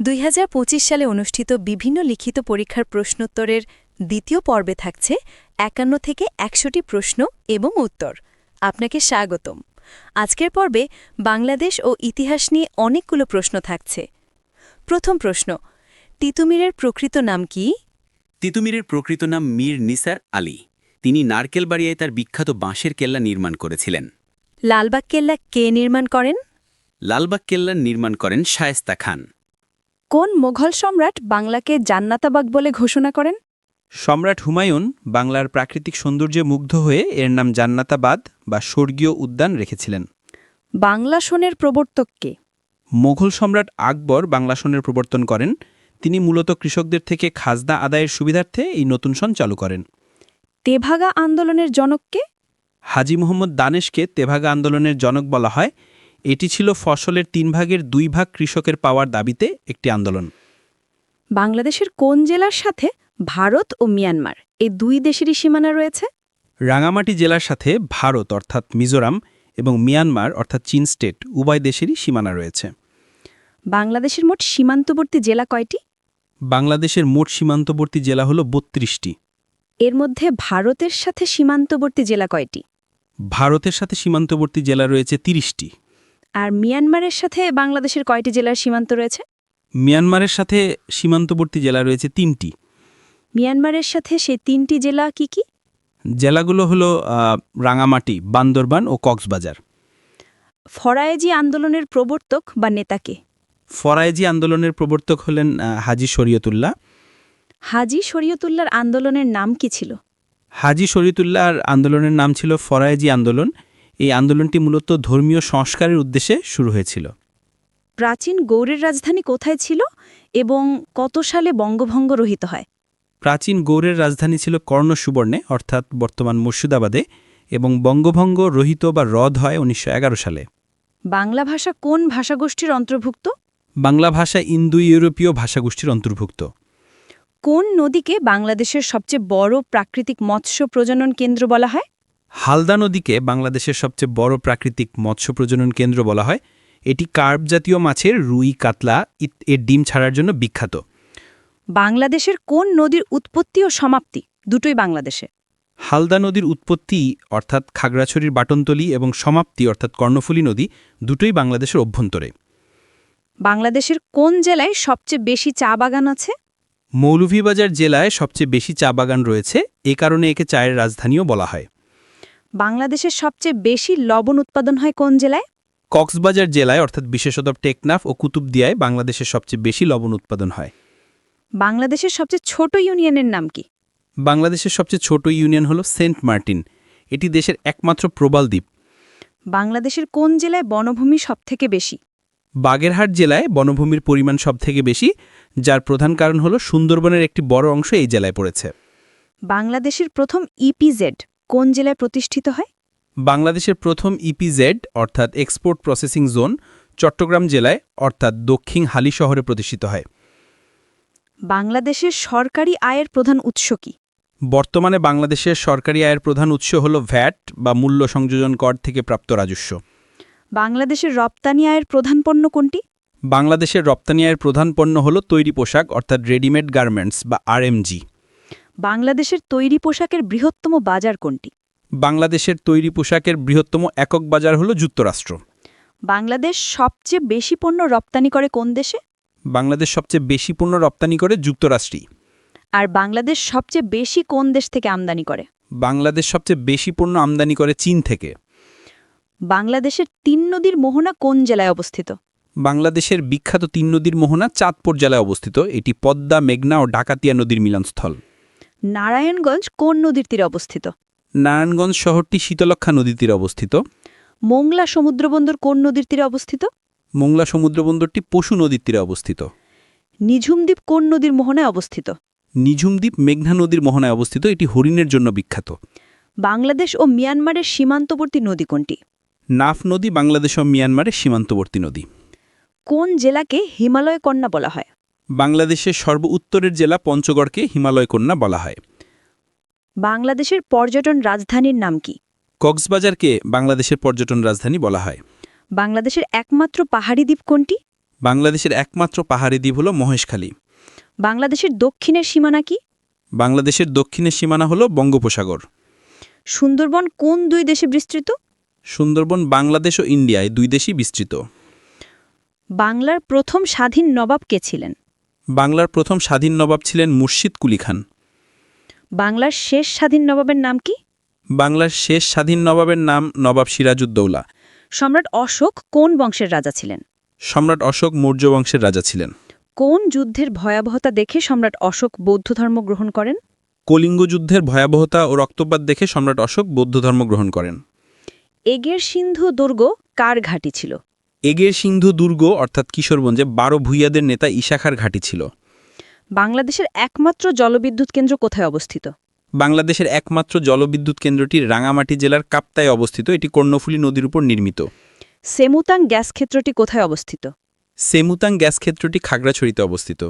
দুই হাজার পঁচিশ সালে অনুষ্ঠিত বিভিন্ন লিখিত পরীক্ষার প্রশ্নোত্তরের দ্বিতীয় পর্বে থাকছে একান্ন থেকে একশোটি প্রশ্ন এবং উত্তর। আপনাকে স্বাগতম। আজকের পর্বে বাংলাদেশ ও ইতিহাস নিয়ে অনেকগুলো প্রশ্ন থাকছে। প্রথম প্রশ্ন তিতুমিরের প্রকৃত নাম কি? তিতুমিরের প্রকৃত নাম মীর নিসার আলী। তিনি নারকেলবাড়িয়ায় তার বিখ্যাত বাঁশের কেল্লা নির্মাণ করেছিলেন। লালবাগ কেল্লা কে নির্মাণ করেন? লালবাগ কেল্লার নির্মাণ করেন শায়েস্তা খান। কোন মোঘল সম্রাট বাংলাকে জান্নাতাবাগ বলে ঘোষণা করেন? সম্রাট হুমায়ুন বাংলার প্রাকৃতিক সৌন্দর্যে মুগ্ধ হয়ে এর নাম জান্নাতাবাদ বা স্বর্গীয় উদ্যান রেখেছিলেন। বাংলা সনের প্রবর্তক কে? মোঘল সম্রাট আকবর বাংলা সনের প্রবর্তন করেন। তিনি মূলত কৃষকদের থেকে খাজনা আদায়ের সুবিধার্থে এই নতুন সন চালু করেন। তেভাগা আন্দোলনের জনককে হাজি মোহাম্মদ দানেশকে তেভাগা আন্দোলনের জনক বলা হয়। এটি ছিল ফসলের তিন ভাগের দুই ভাগ কৃষকের পাওয়ার দাবিতে একটি আন্দোলন। বাংলাদেশের কোন জেলার সাথে ভারত ও মিয়ানমার এই দুই দেশেরই সীমানা রয়েছে? রাঙামাটি জেলার সাথে ভারত অর্থাৎ মিজোরাম এবং মিয়ানমার অর্থাৎ চীন স্টেট উভয় দেশেরই সীমানা রয়েছে। বাংলাদেশের মোট সীমান্তবর্তী জেলা কয়টি? বাংলাদেশের মোট সীমান্তবর্তী জেলা হল বত্রিশটি। এর মধ্যে ভারতের সাথে সীমান্তবর্তী জেলা কয়টি? ভারতের সাথে সীমান্তবর্তী জেলা রয়েছে তিরিশটি। আর মিয়ানমারের সাথে বাংলাদেশের কয়টি জেলার সীমান্ত রয়েছে? মিয়ানমারের সাথে সীমান্তবর্তী জেলা রয়েছে তিনটি। মিয়ানমারের সাথে সেই তিনটি জেলা কি কি? জেলাগুলো হলো রাঙামাটি বান্দরবান ও কক্সবাজার। ফরায়েজি আন্দোলনের প্রবর্তক বা নেতাকে ফরায়েজি আন্দোলনের প্রবর্তক হলেন হাজি শরীয়তুল্লাহ। হাজি শরীয়তুল্লাহর আন্দোলনের নাম কি ছিল? হাজি শরীয়তুল্লাহর আন্দোলনের নাম ছিল ফরায়েজি আন্দোলন। এই আন্দোলনটি মূলত ধর্মীয় সংস্কারের উদ্দেশ্যে শুরু হয়েছিল। প্রাচীন গৌড়ের রাজধানী কোথায় ছিল এবং কত সালে বঙ্গভঙ্গ রহিত হয়? প্রাচীন গৌড়ের রাজধানী ছিল কর্ণ সুবর্ণে অর্থাৎ বর্তমান মুর্শিদাবাদে এবং বঙ্গভঙ্গ রহিত বা রদ হয় উনিশশো এগারো সালে। বাংলা ভাষা কোন ভাষাগোষ্ঠীর অন্তর্ভুক্ত? বাংলা ভাষা ইন্দো ইউরোপীয় ভাষাগোষ্ঠীর অন্তর্ভুক্ত। কোন নদীকে বাংলাদেশের সবচেয়ে বড় প্রাকৃতিক মৎস্য প্রজনন কেন্দ্র বলা হয়? হালদা নদীকে বাংলাদেশের সবচেয়ে বড় প্রাকৃতিক মৎস্য প্রজনন কেন্দ্র বলা হয়। এটি কার্প জাতীয় মাছের রুই কাতলা এর ডিম ছাড়ার জন্য বিখ্যাত। বাংলাদেশের কোন নদীর উৎপত্তি ও সমাপ্তি? দুটোই বাংলাদেশে। হালদা নদীর উৎপত্তি অর্থাৎ খাগড়াছড়ির বাটনতলি এবং সমাপ্তি অর্থাৎ কর্ণফুলী নদী দুটোই বাংলাদেশের অভ্যন্তরে। বাংলাদেশের কোন জেলায় সবচেয়ে বেশি চা বাগান আছে? মৌলভীবাজার জেলায় সবচেয়ে বেশি চা বাগান রয়েছে। এ কারণে একে চায়ের রাজধানীও বলা হয়। বাংলাদেশের সবচেয়ে বেশি লবণ উৎপাদন হয় কোন জেলায়? কক্সবাজার জেলায় অর্থাৎ বিশেষত টেকনাফ ও কুতুবদিয়ায় বাংলাদেশের সবচেয়ে বেশি লবণ উৎপাদন হয়। বাংলাদেশের সবচেয়ে ছোট ইউনিয়নের নাম কি? বাংলাদেশের সবচেয়ে ছোট ইউনিয়ন হল সেন্ট মার্টিন। এটি দেশের একমাত্র প্রবাল দ্বীপ। বাংলাদেশের কোন জেলায় বনভূমি সবথেকে বেশি? বাগেরহাট জেলায় বনভূমির পরিমাণ সবথেকে বেশি যার প্রধান কারণ হল সুন্দরবনের একটি বড় অংশ এই জেলায় পড়েছে। বাংলাদেশের প্রথম ইপিজেড কোন জেলায় প্রতিষ্ঠিত হয়? বাংলাদেশের প্রথম ইপিজেড অর্থাৎ এক্সপোর্ট প্রসেসিং জোন চট্টগ্রাম জেলায় অর্থাৎ দক্ষিণ হালি শহরে প্রতিষ্ঠিত হয়। বাংলাদেশের সরকারি আয়ের প্রধান উৎস কি? বর্তমানে বাংলাদেশের সরকারি আয়ের প্রধান উৎস হল ভ্যাট বা মূল্য সংযোজন কর থেকে প্রাপ্ত রাজস্ব। বাংলাদেশের রপ্তানি আয়ের প্রধান পণ্য কোনটি? বাংলাদেশের রপ্তানি আয়ের প্রধান পণ্য হল তৈরি পোশাক অর্থাৎ রেডিমেড গার্মেন্টস বা আরএমজি বাংলাদেশের তৈরি পোশাকের বৃহত্তম বাজার কোনটি? বাংলাদেশের তৈরি পোশাকের বৃহত্তম একক বাজার হল যুক্তরাষ্ট্র। বাংলাদেশ সবচেয়ে বেশি পণ্য রপ্তানি করে কোন দেশে? বাংলাদেশ সবচেয়ে বেশি পণ্য রপ্তানি করে যুক্তরাষ্ট্রই। আর বাংলাদেশ সবচেয়ে বেশি কোন দেশ থেকে আমদানি করে? বাংলাদেশ সবচেয়ে বেশি পণ্য আমদানি করে চীন থেকে। বাংলাদেশের তিন নদীর মোহনা কোন জেলায় অবস্থিত? বাংলাদেশের বিখ্যাত তিন নদীর মোহনা চাঁদপুর জেলায় অবস্থিত। এটি পদ্মা মেঘনা ও ডাকাতিয়া নদীর মিলনস্থল। নারায়ণগঞ্জ কোন নদীর তীরে অবস্থিত? নারায়ণগঞ্জ শহরটি শীতলক্ষা নদীর তীরে অবস্থিত। মোংলা সমুদ্রবন্দর কোন নদীর তীরে অবস্থিত? মোংলা সমুদ্রবন্দরটি পশু নদীর তীরে অবস্থিত। নিঝুমদ্বীপ কোন নদীর মোহনায় অবস্থিত? নিঝুমদ্বীপ মেঘনা নদীর মোহনায় অবস্থিত এটি হরিণের জন্য বিখ্যাত। বাংলাদেশ ও মিয়ানমারের সীমান্তবর্তী নদী কোনটি? নাফ নদী বাংলাদেশ ও মিয়ানমারের সীমান্তবর্তী নদী। কোন জেলাকে হিমালয় কন্যা বলা হয়? বাংলাদেশের সর্ব উত্তরের জেলা পঞ্চগড়কে হিমালয় কন্যা বলা হয়। বাংলাদেশের পর্যটন রাজধানীর নাম কি? কক্সবাজারকে বাংলাদেশের পর্যটন রাজধানী বলা হয়। বাংলাদেশের একমাত্র পাহাড়ি দ্বীপ কোনটি? বাংলাদেশের একমাত্র পাহাড়ি দ্বীপ হল মহেশখালী। বাংলাদেশের দক্ষিণের সীমানা কি? বাংলাদেশের দক্ষিণের সীমানা হল বঙ্গোপসাগর। সুন্দরবন কোন দুই দেশে বিস্তৃত? সুন্দরবন বাংলাদেশ ও ইন্ডিয়ায় দুই দেশই বিস্তৃত। বাংলার প্রথম স্বাধীন নবাব কে ছিলেন? বাংলার প্রথম স্বাধীন নবাব ছিলেন মুর্শিদ কুলি খান। বাংলার শেষ স্বাধীন নবাবের নাম কি? বাংলার শেষ স্বাধীন নবাবের নাম নবাব সিরাজউদ্দৌলা। সম্রাট অশোক কোন বংশের রাজা ছিলেন? সম্রাট অশোক মৌর্য বংশের রাজা ছিলেন। কোন যুদ্ধের ভয়াবহতা দেখে সম্রাট অশোক বৌদ্ধ ধর্ম গ্রহণ করেন? কলিঙ্গ যুদ্ধের ভয়াবহতা ও রক্তপাত দেখে সম্রাট অশোক বৌদ্ধ ধর্ম গ্রহণ করেন। এগের সিন্ধু দুর্গ কার ঘাঁটি ছিল? এগের সিন্ধু দুর্গ অর্থাৎ কিশোরগঞ্জে বারো ভূইয়াদের নেতা ইশাখার ঘাঁটি ছিল। বাংলাদেশের একমাত্র জলবিদ্যুৎ কেন্দ্র কোথায় অবস্থিত? বাংলাদেশের একমাত্র জলবিদ্যুৎ কেন্দ্রটি রাঙামাটি জেলার কাপ্তায় অবস্থিত। এটি কর্ণফুলী নদীর উপর নির্মিত। সেমুতাং গ্যাস ক্ষেত্রটি কোথায় অবস্থিত? সেমুতাং গ্যাস ক্ষেত্রটি খাগড়াছড়িতে অবস্থিত।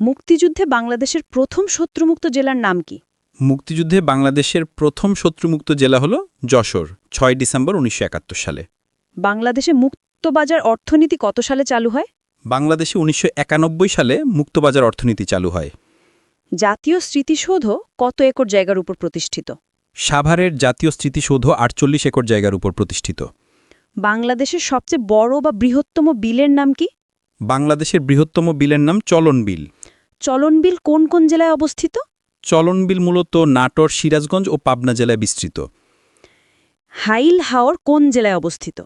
মুক্তিযুদ্ধে বাংলাদেশের প্রথম শত্রুমুক্ত জেলার নাম কি? মুক্তিযুদ্ধে বাংলাদেশের প্রথম শত্রুমুক্ত জেলা হল যশোর ছয় ডিসেম্বর উনিশশো একাত্তর সালে। বাংলাদেশে মুক্তবাজার অর্থনীতি কত সালে চালু হয়? বাংলাদেশে উনিশশো একানব্বই সালে মুক্তবাজার অর্থনীতি চালু হয়। জাতীয় স্মৃতিসৌধ কত একর জায়গার উপর প্রতিষ্ঠিত? সাভারের জাতীয় স্মৃতিসৌধ আটচল্লিশ একর জায়গার উপর প্রতিষ্ঠিত। বাংলাদেশের সবচেয়ে বড় বা বৃহত্তম বিলের নাম কি? বাংলাদেশের বৃহত্তম বিলের নাম চলন বিল। চলন বিল কোন কোন জেলায় অবস্থিত? চলন বিল মূলত নাটোর সিরাজগঞ্জ ও পাবনা জেলায় বিস্তৃত। হাইল হাওর কোন জেলায় অবস্থিত?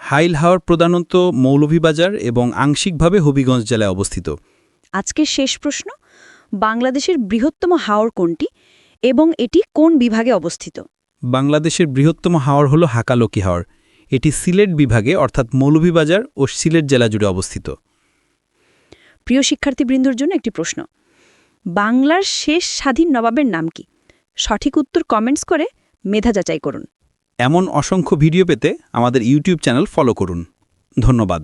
হাইল হাওর প্রধানত মৌলভীবাজার এবং আংশিকভাবে হবিগঞ্জ জেলায় অবস্থিত। আজকের শেষ প্রশ্ন বাংলাদেশের বৃহত্তম হাওর কোনটি এবং এটি কোন বিভাগে অবস্থিত? বাংলাদেশের বৃহত্তম হাওর হল হাকালকি হাওর। এটি সিলেট বিভাগে অর্থাৎ মৌলভীবাজার ও সিলেট জেলা জুড়ে অবস্থিত। প্রিয় শিক্ষার্থীবৃন্দর জন্য একটি প্রশ্ন বাংলার শেষ স্বাধীন নবাবের নাম কি? সঠিক উত্তর কমেন্টস করে মেধা যাচাই করুন। এমন অসংখ্য ভিডিও পেতে আমাদের ইউটিউব চ্যানেল ফলো করুন। ধন্যবাদ।